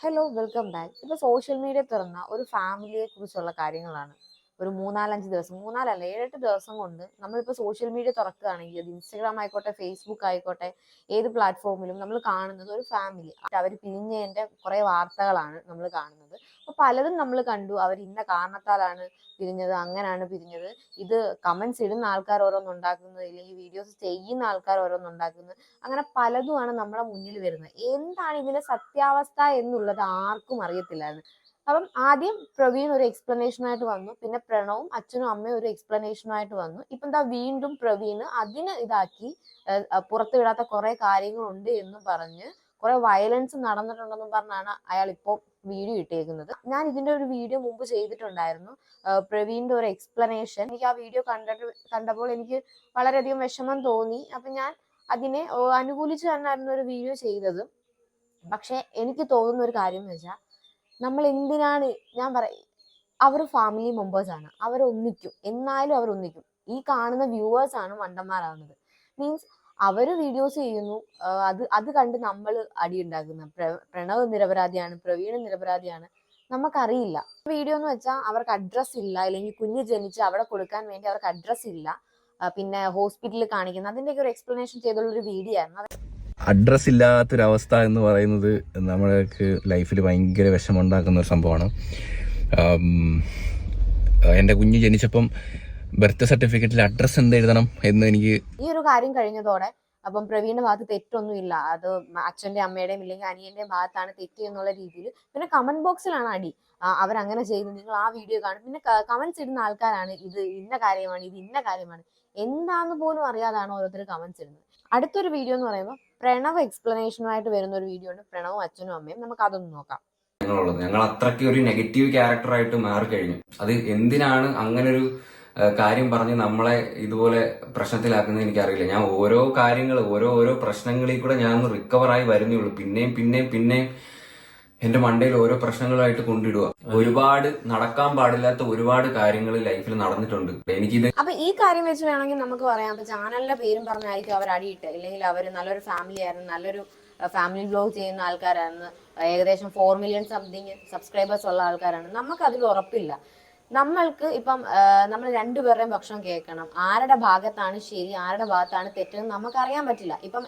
Hello welcome back ഇപ്പൊ social media തുറന്ന ഒരു ഫാമിലിയെ കുറിച്ചുള്ള കാര്യങ്ങളാണ്. ഒരു മൂന്നാലഞ്ച് ദിവസം മൂന്നാലല്ല ഏഴെട്ട് ദിവസം കൊണ്ട് നമ്മളിപ്പോൾ സോഷ്യൽ മീഡിയ തുറക്കുകയാണെങ്കിൽ അത് ഇൻസ്റ്റാഗ്രാം ആയിക്കോട്ടെ ഫേസ്ബുക്ക് ആയിക്കോട്ടെ ഏത് പ്ലാറ്റ്ഫോമിലും നമ്മൾ കാണുന്നത് ഒരു ഫാമിലി അവർ പിരിഞ്ഞതിന്റെ കുറേ വാർത്തകളാണ് നമ്മൾ കാണുന്നത്. അപ്പോൾ പലതും നമ്മൾ കണ്ടു. അവർ ഇന്ന കാരണത്താലാണ് പിരിഞ്ഞത് അങ്ങനെയാണ് പിരിഞ്ഞത്. ഇത് കമൻസ് ഇടുന്ന ആൾക്കാർ ഓരോന്നുണ്ടാക്കുന്നത് ഇല്ലെങ്കിൽ വീഡിയോസ് ചെയ്യുന്ന ആൾക്കാർ ഓരോന്നുണ്ടാക്കുന്നത് അങ്ങനെ പലതുമാണ് നമ്മുടെ മുന്നിൽ വരുന്നത്. എന്താണ് ഇതിന്റെ സത്യാവസ്ഥ എന്നുള്ളത് ആർക്കും അറിയത്തില്ലായിരുന്നു. അപ്പം ആദ്യം പ്രവീൺ ഒരു എക്സ്പ്ലനേഷനായിട്ട് വന്നു. പിന്നെ പ്രണവും അച്ഛനും അമ്മയും ഒരു എക്സ്പ്ലനേഷനായിട്ട് വന്നു. ഇപ്പം എന്താ വീണ്ടും പ്രവീണ് അതിന് ഇതാക്കി പുറത്തു വിടാത്ത കുറെ കാര്യങ്ങളുണ്ട് എന്ന് പറഞ്ഞ് കുറെ വയലൻസ് നടന്നിട്ടുണ്ടെന്നും പറഞ്ഞാണ് അയാൾ ഇപ്പോൾ വീഡിയോ ഇട്ടേക്കുന്നത്. ഞാൻ ഇതിന്റെ ഒരു വീഡിയോ മുമ്പ് ചെയ്തിട്ടുണ്ടായിരുന്നു. പ്രവീണിന്റെ ഒരു എക്സ്പ്ലനേഷൻ എനിക്ക് ആ വീഡിയോ കണ്ടിട്ട് കണ്ടപ്പോൾ എനിക്ക് വളരെയധികം വിഷമം തോന്നി. അപ്പൊ ഞാൻ അതിനെ അനുകൂലിച്ച് തന്നെയായിരുന്നു ഒരു വീഡിയോ ചെയ്തത്. പക്ഷെ എനിക്ക് തോന്നുന്ന ഒരു കാര്യം എന്ന് വെച്ചാൽ നമ്മൾ എന്തിനാണ് ഞാൻ പറ അവർ ഫാമിലി മെമ്പേഴ്സ് ആണ്. അവർ ഒന്നിക്കും എന്നാലും അവർ ഒന്നിക്കും ഈ കാണുന്ന വ്യൂവേഴ്സ് ആണ് മണ്ടന്മാരാകുന്നത്. മീൻസ് അവർ വീഡിയോസ് ചെയ്യുന്നു. അത് അത് കണ്ട് നമ്മൾ അടി ഉണ്ടാക്കുന്ന. പ്രണവ് നിരപരാധിയാണ് പ്രവീണ് നിരപരാധിയാണ്. നമുക്കറിയില്ല. വീഡിയോ എന്ന് വെച്ചാൽ അവർക്ക് അഡ്രസ്സ് ഇല്ല. അല്ലെങ്കിൽ കുഞ്ഞ് ജനിച്ച് അവിടെ കൊടുക്കാൻ വേണ്ടി അവർക്ക് അഡ്രസ്സ് ഇല്ല. പിന്നെ ഹോസ്പിറ്റലിൽ കാണിക്കുന്ന. അതിന്റെയൊക്കെ ഒരു എക്സ്പ്ലനേഷൻ ചെയ്തുള്ളൊരു വീഡിയോ ആയിരുന്നു. അഡ്രസ് ഇല്ലാത്തൊരവസ്ഥ എന്ന് പറയുന്നത് നമ്മൾക്ക് ലൈഫിൽ ഭയങ്കര വിഷമമുണ്ടാക്കുന്ന ഒരു സംഭവമാണ്. എന്റെ കുഞ്ഞ് ജനിച്ചപ്പം ബർത്ത് സർട്ടിഫിക്കറ്റിൽ അഡ്രസ്സ് എന്ത് എഴുതണം എന്ന് എനിക്ക് ഈ ഒരു കാര്യം കഴിഞ്ഞതോടെ അപ്പം പ്രവീണിന്റെ ഭാഗത്ത് തെറ്റൊന്നുമില്ല. അത് അച്ഛന്റെ അമ്മയുടെയും ഇല്ലെങ്കിൽ അനിയന്റെയും ഭാഗത്താണ് തെറ്റ് എന്നുള്ള രീതിയിൽ പിന്നെ കമന്റ് ബോക്സിലാണ് അടി. അവരങ്ങനെ ചെയ്തു. നിങ്ങൾ ആ വീഡിയോ കാണും. പിന്നെ കമന്റ്സ് ഇടുന്ന ആൾക്കാരാണ്. ഇത് ഇന്ന കാര്യമാണ് ഇത് ഇന്ന കാര്യമാണ്. എന്താന്ന് പോലും അറിയാതാണ് ഓരോരുത്തർ കമന്റ്സ് ഇടുന്നത്. അടുത്തൊരു വീഡിയോ എന്ന് പറയുമ്പോൾ പ്രണവ് എക്സ്പ്ലനേഷനുമായിട്ട് വരുന്ന ഒരു വീഡിയോ ഉണ്ട്. പ്രണവും അച്ഛനും അമ്മയും. നമുക്ക് അതൊന്ന് നോക്കാം. ഞങ്ങൾ അത്രയ്ക്ക് ഒരു നെഗറ്റീവ് ക്യാരക്ടറായിട്ട് മാറിക്കഴിഞ്ഞു. അത് എന്തിനാണ് അങ്ങനെ ഒരു കാര്യം പറഞ്ഞ് നമ്മളെ ഇതുപോലെ പ്രശ്നത്തിലാക്കുന്നത് എനിക്കറിയില്ല. ഞാൻ ഓരോ കാര്യങ്ങൾ ഓരോ ഓരോ പ്രശ്നങ്ങളിൽ കൂടെ ഞാൻ ആയി വരുന്നേ ഉള്ളൂ. പിന്നെയും പിന്നെയും പിന്നെയും എന്റെ മണ്ടയിൽ ഓരോ പ്രശ്നങ്ങളായിട്ട് കൊണ്ടിടുക. ഒരുപാട് നടക്കാൻ പാടില്ലാത്ത ഒരുപാട് കാര്യങ്ങൾ ലൈഫിൽ നടന്നിട്ടുണ്ട്. എനിക്കിത് അപ്പൊ ഈ കാര്യം വെച്ച് വേണമെങ്കിൽ നമുക്ക് പറയാം. ചാനലിന്റെ പേരും പറഞ്ഞായിരിക്കും അവർ അടിയിട്ട്. അല്ലെങ്കിൽ അവർ നല്ലൊരു ഫാമിലി ആയിരുന്നു നല്ലൊരു ഫാമിലി ബ്ലോഗ് ചെയ്യുന്ന ആൾക്കാരായിരുന്നു. ഏകദേശം ഫോർ മില്യൺ സംതിങ് സബ്സ്ക്രൈബേഴ്സ് ഉള്ള ആൾക്കാരാണ്. നമുക്ക് അതിൽ ഉറപ്പില്ല. നമ്മൾക്ക് ഇപ്പം നമ്മൾ രണ്ടുപേരുടെയും ഭക്ഷണം കേൾക്കണം. ആരുടെ ഭാഗത്താണ് ശരി ആരുടെ ഭാഗത്താണ് തെറ്റെന്ന് നമുക്ക് അറിയാൻ പറ്റില്ല. ഇപ്പം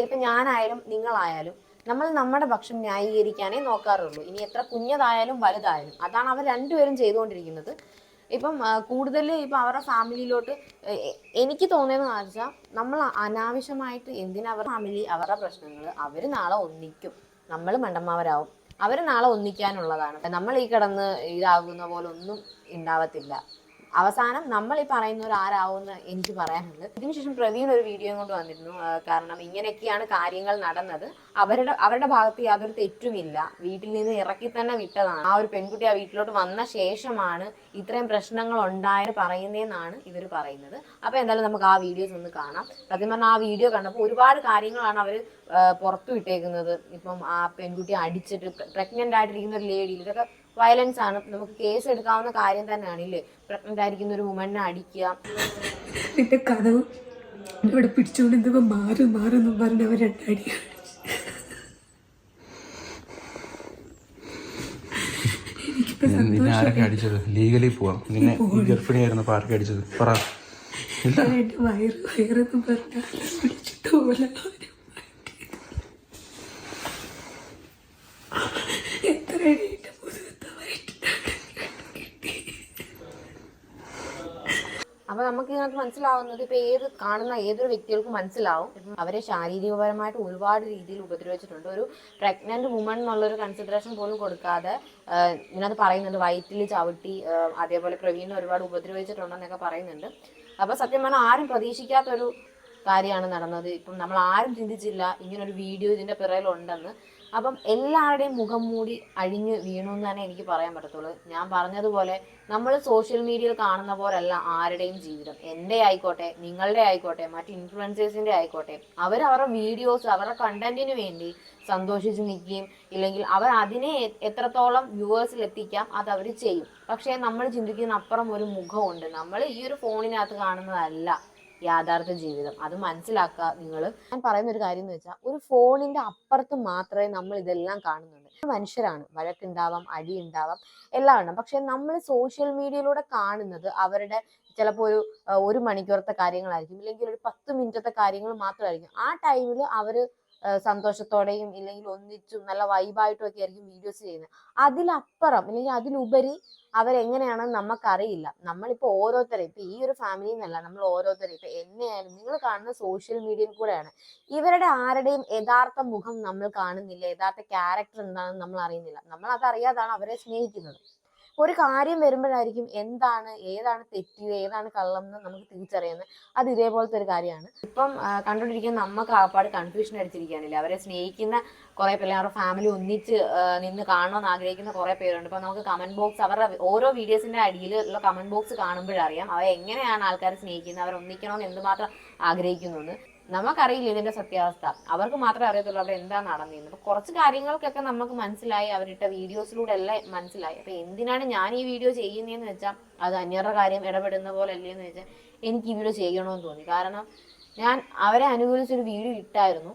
ഇപ്പം ഞാനായാലും നിങ്ങളായാലും നമ്മൾ നമ്മുടെ പക്ഷം ന്യായീകരിക്കാനേ നോക്കാറുള്ളൂ. ഇനി എത്ര കുഞ്ഞതായാലും വലുതായാലും. അതാണ് അവർ രണ്ടുപേരും ചെയ്തുകൊണ്ടിരിക്കുന്നത്. ഇപ്പം കൂടുതൽ ഇപ്പം അവരുടെ ഫാമിലിയിലോട്ട് എനിക്ക് തോന്നിയെന്ന് വെച്ചാൽ നമ്മൾ അനാവശ്യമായിട്ട് എന്തിനാ അവരുടെ ഫാമിലി അവരുടെ പ്രശ്നങ്ങൾ അവർ നാളെ ഒന്നിക്കും. നമ്മൾ മണ്ടന്മാരാവും. അവർ നാളെ ഒന്നിക്കാനുള്ളതാണ്. നമ്മൾ ഈ കിടന്ന് ഇതാകുന്ന പോലെ ഒന്നും ഉണ്ടാവത്തില്ല. അവസാനം നമ്മൾ ഈ പറയുന്നവർ ആരാവുമെന്ന് എനിക്ക് പറയാനുള്ളത്. ഇതിനുശേഷം പ്രവീൺ ഒരു വീഡിയോ കൊണ്ട് വന്നിരുന്നു. കാരണം ഇങ്ങനെയൊക്കെയാണ് കാര്യങ്ങൾ നടന്നത്. അവരുടെ അവരുടെ ഭാഗത്ത് യാതൊരു തെറ്റുമില്ല. വീട്ടിൽ നിന്ന് ഇറക്കി തന്നെ വിട്ടതാണ്. ആ ഒരു പെൺകുട്ടി ആ വീട്ടിലോട്ട് വന്ന ശേഷമാണ് ഇത്രയും പ്രശ്നങ്ങൾ ഉണ്ടായെന്ന് പറയുന്നതെന്നാണ് ഇവർ പറയുന്നത്. അപ്പൊ എന്തായാലും നമുക്ക് ആ വീഡിയോസ് ഒന്ന് കാണാം. സത്യം പറഞ്ഞാൽ ആ വീഡിയോ കണ്ടപ്പോൾ ഒരുപാട് കാര്യങ്ങളാണ് അവർ പുറത്തു വിട്ടേക്കുന്നത് ഇപ്പം ആ പെൺകുട്ടി അടിച്ചിട്ട് പ്രഗ്നന്റ് ആയിട്ടിരിക്കുന്ന ഒരു ലേഡി ഇതൊക്കെ വയലൻസ് ആണ്. നമുക്ക് കേസ് എടുക്കാവുന്ന കാര്യം തന്നെയാണ് ഇല്ലേ? പ്രഗ്നന്റ് ആയിരിക്കുന്ന ഒരു വുമണിനെ അടിക്കുക. നിന്റെ കഥവും ഇവിടെ പിടിച്ചുകൊണ്ട് എന്തൊക്കെ മാറും മാറും പറഞ്ഞവർ രണ്ടടിയാണ് നിന്നെ ആരൊക്കെ അടിച്ചത്? ലീഗലി പോവാം. നിന്നെ ഈ ഗർഭിണിയായിരുന്നപ്പോൾ ആരൊക്കെ അടിച്ചത്? പറ സന്തോഷം എന്റെ വയറ് വയറെന്ന് പറഞ്ഞാൽ പിടിച്ചിട്ട് പോലെ ആരും മാറ്റി. എത്ര അടിയിട്ട് മുതുകത്തെ വയറ്റിലാണ് കിട്ടി അപ്പൊ നമുക്ക് ഇതിനകത്ത് മനസ്സിലാവുന്നത് ഇപ്പൊ ഏത് കാണുന്ന ഏതൊരു വ്യക്തികൾക്കും മനസ്സിലാവും. അവരെ ശാരീരികപരമായിട്ട് ഒരുപാട് രീതിയിൽ ഉപദ്രവിച്ചിട്ടുണ്ട്. ഒരു പ്രഗ്നന്റ് വുമൺ എന്നുള്ള ഒരു കൺസിഡറേഷൻ പോലും കൊടുക്കാതെ ഇതിനകത്ത് പറയുന്നുണ്ട് വയറ്റിൽ ചവിട്ടി അതേപോലെ പ്രവീണിനെ ഒരുപാട് ഉപദ്രവിച്ചിട്ടുണ്ടെന്നൊക്കെ പറയുന്നുണ്ട്. അപ്പൊ സത്യം പറഞ്ഞാൽ ആരും പ്രതീക്ഷിക്കാത്തൊരു കാര്യമാണ് നടന്നത്. ഇപ്പം നമ്മൾ ആരും ചിന്തിച്ചില്ല ഇങ്ങനൊരു വീഡിയോ ഇതിന്റെ പിറകിലുണ്ടെന്ന്. അപ്പം എല്ലാവരുടെയും മുഖം മൂടി അഴിഞ്ഞ് വീണു എന്ന് തന്നെ എനിക്ക് പറയാൻ പറ്റത്തുള്ളൂ. ഞാൻ പറഞ്ഞതുപോലെ നമ്മൾ സോഷ്യൽ മീഡിയയിൽ കാണുന്ന പോലല്ല ആരുടെയും ജീവിതം. എന്റെ ആയിക്കോട്ടെ നിങ്ങളുടെ ആയിക്കോട്ടെ മറ്റ് ഇൻഫ്ലുവൻസേഴ്സിന്റെ ആയിക്കോട്ടെ. അവർ അവരുടെ വീഡിയോസ് അവരുടെ കണ്ടന്റിന് വേണ്ടി സന്തോഷിച്ച് നിൽക്കുകയും ഇല്ലെങ്കിൽ അവർ അതിനെ എത്രത്തോളം വ്യൂവേഴ്സിൽ എത്തിക്കാം അത് അവർ ചെയ്യും. പക്ഷേ നമ്മൾ ചിന്തിക്കുന്ന അപ്പുറം ഒരു മുഖമുണ്ട്. നമ്മൾ ഈ ഒരു ഫോണിനകത്ത് കാണുന്നതല്ല. യാഥാർത്ഥ്യ ജീവിതം. അത് മനസ്സിലാക്കുക നിങ്ങൾ ഞാൻ പറയുന്ന ഒരു കാര്യം എന്ന് വെച്ചാൽ ഒരു ഫോണിന്റെ അപ്പുറത്ത് മാത്രമേ നമ്മൾ ഇതെല്ലാം കാണുന്നുള്ളൂ. മനുഷ്യരാണ്. വഴക്കുണ്ടാവാം അടി ഉണ്ടാവാം എല്ലാം ഉണ്ടാവും പക്ഷെ നമ്മൾ സോഷ്യൽ മീഡിയയിലൂടെ കാണുന്നത് അവരുടെ ചിലപ്പോൾ ഒരു ഒരു മണിക്കൂറത്തെ കാര്യങ്ങളായിരിക്കും. ഇല്ലെങ്കിൽ ഒരു പത്ത് മിനിറ്റത്തെ കാര്യങ്ങൾ മാത്രമായിരിക്കും. ആ ടൈമിൽ അവർ ആ, സന്തോഷത്തോടെയും ഇല്ലെങ്കിൽ ഒന്നിച്ചും നല്ല വൈബായിട്ടും ഒക്കെ ആയിരിക്കും വീഡിയോസ് ചെയ്യുന്നത് അതിലപ്പുറം അല്ലെങ്കിൽ അതിലുപരി അവരെങ്ങനെയാണെന്ന് നമുക്കറിയില്ല നമ്മളിപ്പോൾ ഓരോരുത്തരെ ഇപ്പം ഈ ഒരു ഫാമിലി എന്നല്ല നമ്മൾ ഓരോരുത്തരെ. ഇപ്പം എന്നെയായാലും നിങ്ങൾ കാണുന്ന സോഷ്യൽ മീഡിയയിൽ കൂടെയാണ്. ഇവരുടെ ആരുടെയും യഥാർത്ഥ മുഖം നമ്മൾ കാണുന്നില്ല. യഥാർത്ഥ ക്യാരക്ടർ എന്താണെന്ന് നമ്മൾ അറിയുന്നില്ല. നമ്മൾ അതറിയാതാണ് അവരെ സ്നേഹിക്കുന്നത്. ഒരു കാര്യം വരുമ്പോഴായിരിക്കും എന്താണ് ഏതാണ് തെറ്റ് ഏതാണ് കള്ളം എന്ന് നമുക്ക് തിരിച്ചറിയുന്നത്. അത് ഇതേപോലത്തെ ഒരു കാര്യമാണ്. ഇപ്പം കണ്ടുകൊണ്ടിരിക്കുന്ന നമുക്ക് ആപ്പാട് കൺഫ്യൂഷൻ അടിച്ചിരിക്കുകയാണില്ല? അവരെ സ്നേഹിക്കുന്ന കുറെ പേര് അവരുടെ ഫാമിലി ഒന്നിച്ച് നിന്ന് കാണണമെന്ന് ആഗ്രഹിക്കുന്ന കുറെ പേരുണ്ട്. ഇപ്പൊ നമുക്ക് കമന്റ് ബോക്സ് അവരുടെ ഓരോ വീഡിയോസിന്റെ അടിയിൽ ഉള്ള കമന്റ് ബോക്സ് കാണുമ്പോഴറിയാം അവ എങ്ങനെയാണ് ആൾക്കാർ സ്നേഹിക്കുന്നത് അവർ ഒന്നിക്കണമെന്ന് എന്തുമാത്രം ആഗ്രഹിക്കുന്നു നമുക്കറിയില്ല ഇതിന്റെ സത്യാവസ്ഥ. അവർക്ക് മാത്രമേ അറിയത്തുള്ളൂ അവിടെ എന്താ നടന്നിരുന്നത് അപ്പൊ കുറച്ച് കാര്യങ്ങൾക്കൊക്കെ നമുക്ക് മനസ്സിലായി അവരിട്ട വീഡിയോസിലൂടെ എല്ലാം മനസ്സിലായി. അപ്പൊ എന്തിനാണ് ഞാൻ ഈ വീഡിയോ ചെയ്യുന്നതെന്ന് വെച്ചാൽ അത് അന്യരുടെ കാര്യം ഇടപെടുന്ന പോലെ അല്ലേ എന്ന് വെച്ചാൽ എനിക്ക് ഈ വീഡിയോ ചെയ്യണമെന്ന് തോന്നി. കാരണം ഞാൻ അവരെ അനുകൂലിച്ചൊരു വീഡിയോ ഇട്ടായിരുന്നു.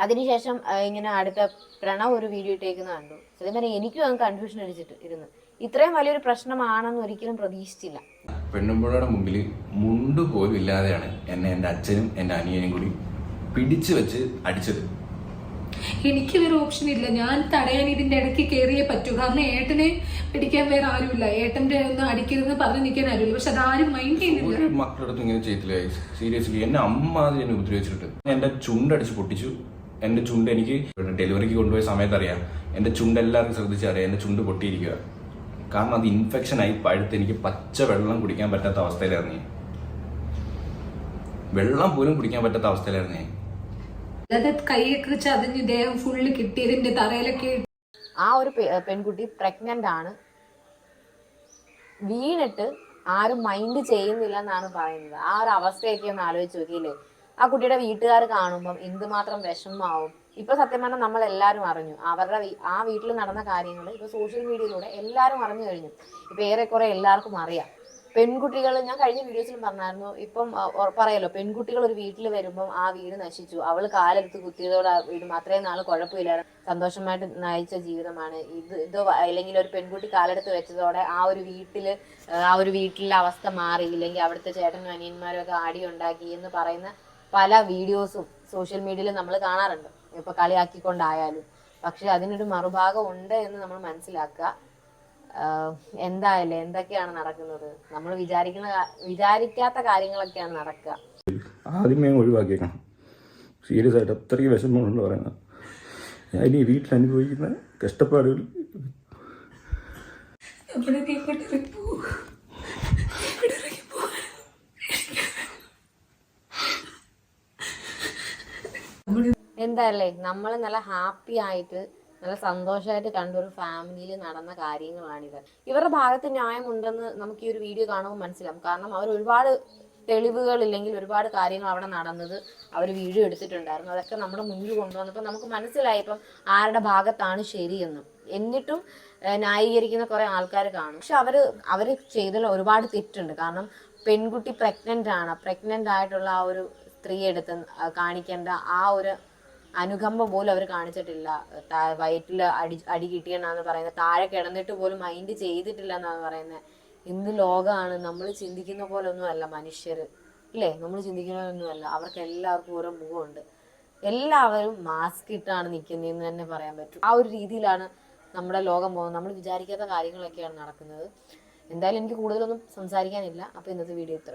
അതിനുശേഷം ഇങ്ങനെ അടുത്ത പ്രണവ് ഒരു വീഡിയോ ഇട്ടേക്കുന്ന കണ്ടു. പറഞ്ഞാൽ എനിക്കും അത് കൺഫ്യൂഷൻ അടിച്ചിട്ട് ഇരുന്ന്. ഇത്രയും വലിയൊരു പ്രശ്നമാണെന്ന് ഒരിക്കലും പ്രതീക്ഷിച്ചില്ല. പെണ്ണുമ്പുഴയുടെ മുമ്പിൽ മുണ്ട് പോലും ഇല്ലാതെയാണ് എന്നെ എന്റെ അച്ഛനും എന്റെ അനിയനും കൂടി പിടിച്ചു വെച്ച് അടിച്ചത്. എനിക്ക് വേറെ ഓപ്ഷൻ ഇല്ല. ഞാൻ തടയാൻ ഇതിന്റെ ഇടയ്ക്ക് കയറിയേ പറ്റൂ കാരണം ഏട്ടനെ പിടിക്കാൻ വേറെ ആരുമില്ല. ഏട്ടന്റെ ഒന്ന് അടിക്കരുതെന്ന് പറഞ്ഞു നിൽക്കാൻ ആരുമില്ല. പക്ഷെ അതാരും മൈൻഡ് ചെയ്യുന്നില്ല. മക്കളുടെ അടുത്ത് ഇങ്ങനെ ചെയ്തില്ല സീരിയസ്ലി എന്നെ അമ്മ അത് എന്നെ ഉപദ്രവിച്ചിട്ട് ചുണ്ട് ചുണ്ടടിച്ച് പൊട്ടിച്ചു. എന്റെ ചുണ്ട് എനിക്ക് ഡെലിവറിക്ക് കൊണ്ടുപോയ സമയത്ത് അറിയാം എന്റെ ചുണ്ട് എല്ലാവർക്കും ശ്രദ്ധിച്ചറിയാം. എന്റെ ചുണ്ട് പൊട്ടിയിരിക്കുക. കാരണം അത് ഇൻഫെക്ഷൻ ആയി പഴുത്ത് എനിക്ക് പച്ച വെള്ളം കുടിക്കാൻ പറ്റാത്ത അവസ്ഥയിലായിരുന്നു. ഞാൻ വെള്ളം പോലും കുടിക്കാൻ പറ്റാത്ത അവസ്ഥയിലായിരുന്നു. ഞാൻ അല്ലാതെ കൈയൊക്കെ ചതഞ്ഞ് ദേഹം ഫുള്ള് കിട്ടിയതിന്റെ തറയിലൊക്കെ ആ ഒരു പെൺകുട്ടി പ്രഗ്നന്റ് ആണ്. വീണിട്ട് ആരും മൈൻഡ് ചെയ്യുന്നില്ല എന്നാണ് പറയുന്നത്. ആ ഒരു അവസ്ഥയൊക്കെ ഒന്ന് ആലോചിച്ച് നോക്കിയില്ലേ? ആ കുട്ടിയുടെ വീട്ടുകാർ കാണുമ്പം എന്തുമാത്രം വിഷമമാവും. ഇപ്പൊ സത്യം പറഞ്ഞാൽ നമ്മൾ എല്ലാവരും അറിഞ്ഞു. അവരുടെ ആ വീട്ടിൽ നടന്ന കാര്യങ്ങൾ ഇപ്പൊ സോഷ്യൽ മീഡിയയിലൂടെ എല്ലാവരും അറിഞ്ഞു കഴിഞ്ഞു. ഇപ്പൊ ഏറെക്കുറെ എല്ലാവർക്കും അറിയാം. പെൺകുട്ടികൾ ഞാൻ കഴിഞ്ഞ വീഡിയോസിലും പറഞ്ഞായിരുന്നു. ഇപ്പം പറയല്ലോ പെൺകുട്ടികൾ ഒരു വീട്ടിൽ വരുമ്പം ആ വീട് നശിച്ചു. അവൾ കാലെടുത്ത് കുത്തിയതോടെ ആ വീട് അത്രയും നാൾ കുഴപ്പമില്ലായിരുന്നു സന്തോഷമായിട്ട് നയിച്ച ജീവിതമാണ്. ഇത് ഇത് അല്ലെങ്കിൽ ഒരു പെൺകുട്ടി കാലെടുത്ത് വെച്ചതോടെ ആ ഒരു വീട്ടിൽ ആ ഒരു വീട്ടിലെ അവസ്ഥ മാറി. ഇല്ലെങ്കിൽ അവിടുത്തെ ചേട്ടനും അനിയന്മാരും ഒക്കെ ആടി ഉണ്ടാക്കി എന്ന് പറയുന്ന പല വീഡിയോസും സോഷ്യൽ മീഡിയയിൽ നമ്മൾ കാണാറുണ്ട്. ഇപ്പൊ കളിയാക്കിക്കൊണ്ടായാലും. പക്ഷെ അതിനൊരു മറുഭാഗം ഉണ്ട് എന്ന് നമ്മൾ മനസ്സിലാക്കുക. എന്തായാലും എന്തൊക്കെയാണ് നടക്കുന്നത്? നമ്മൾ വിചാരിക്കുന്ന വിചാരിക്കാത്ത കാര്യങ്ങളൊക്കെയാണ് നടക്കുക. ആദ്യമേ ഒഴിവാക്കിയേക്കണം. സീരിയസ് ആയിട്ട് അത്രയ്ക്ക് വിഷമമുണ്ട് പറയുന്നത്. ഞാൻ ഇനി വീട്ടിൽ അനുഭവിക്കുന്ന കഷ്ടപ്പാടുകൾ. എന്തായാലേ നമ്മൾ നല്ല ഹാപ്പി ആയിട്ട് നല്ല സന്തോഷമായിട്ട് കണ്ട ഒരു ഫാമിലിയിൽ നടന്ന കാര്യങ്ങളാണിത്. ഇവരുടെ ഭാഗത്ത് ന്യായമുണ്ടെന്ന് നമുക്ക് ഈ ഒരു വീഡിയോ കാണുമ്പോൾ മനസ്സിലാവും. കാരണം അവർ ഒരുപാട് തെളിവുകൾ ഇല്ലെങ്കിൽ ഒരുപാട് കാര്യങ്ങൾ അവിടെ നടന്നത് അവർ വീഡിയോ എടുത്തിട്ടുണ്ടായിരുന്നു. അതൊക്കെ നമ്മുടെ മുന്നിൽ കൊണ്ടുവന്നപ്പോൾ നമുക്ക് മനസ്സിലായി ഇപ്പം ആരുടെ ഭാഗത്താണ് ശരിയെന്ന്. എന്നിട്ടും ന്യായീകരിക്കുന്ന കുറേ ആൾക്കാർ കാണും. പക്ഷെ അവർ അവർ ചെയ്തതിൽ ഒരുപാട് തെറ്റുണ്ട്. കാരണം പെൺകുട്ടി പ്രഗ്നന്റ് ആണ്. പ്രഗ്നന്റ് ആയിട്ടുള്ള ആ ഒരു സ്ത്രീയെടുത്ത് കാണിക്കേണ്ട ആ ഒരു അനുകമ്പ പോലും അവർ കാണിച്ചിട്ടില്ല. വയറ്റിൽ അടി അടി കിട്ടിയെന്നാണ് പറയുന്നത്. താഴെ കിടന്നിട്ട് പോലും മൈൻഡ് ചെയ്തിട്ടില്ല എന്നാണ് പറയുന്നത്. എന്ത് ലോകമാണ് നമ്മൾ ചിന്തിക്കുന്ന പോലെ ഒന്നുമല്ല മനുഷ്യർ. ഇല്ലേ നമ്മൾ ചിന്തിക്കുന്ന അല്ല. അവർക്ക് എല്ലാവർക്കും ഓരോ മുഖമുണ്ട്. എല്ലാവരും മാസ്ക് ഇട്ടാണ് നിൽക്കുന്നതെന്ന് തന്നെ പറയാൻ പറ്റും. ആ ഒരു രീതിയിലാണ് നമ്മുടെ ലോകം പോകുന്നത്. നമ്മൾ വിചാരിക്കാത്ത കാര്യങ്ങളൊക്കെയാണ് നടക്കുന്നത്. എന്തായാലും എനിക്ക് കൂടുതലൊന്നും സംസാരിക്കാനില്ല. അപ്പോൾ ഇന്നത്തെ വീഡിയോ ഇത്ര